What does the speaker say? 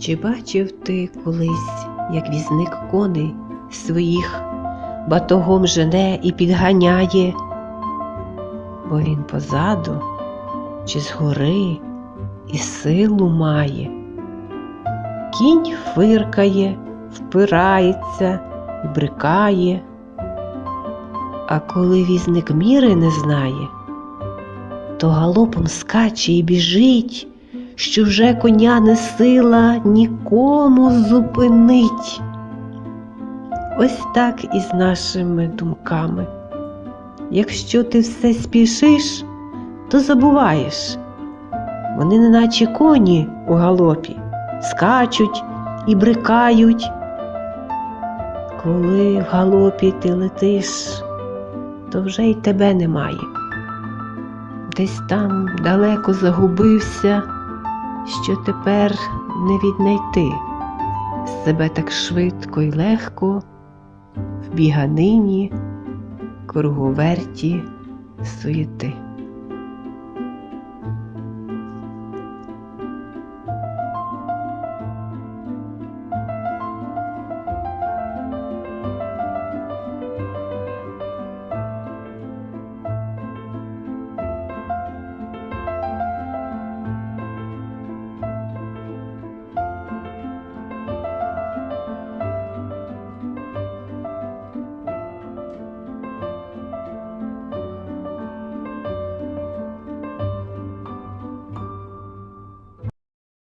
Чи бачив ти колись, як візник коней своїх батогом жене і підганяє, бо він позаду чи згори і силу має. Кінь фиркає, впирається і брикає, а коли візник міри не знає, то галопом скаче і біжить, що вже коня не сила нікому зупинить. Ось так і з нашими думками. Якщо ти все спішиш, то забуваєш. Вони неначе коні у галопі, скачуть і брикають. Коли в галопі ти летиш, то вже й тебе немає. Десь там далеко загубився, що тепер не віднайти себе так швидко й легко в біганині, круговерті суєти.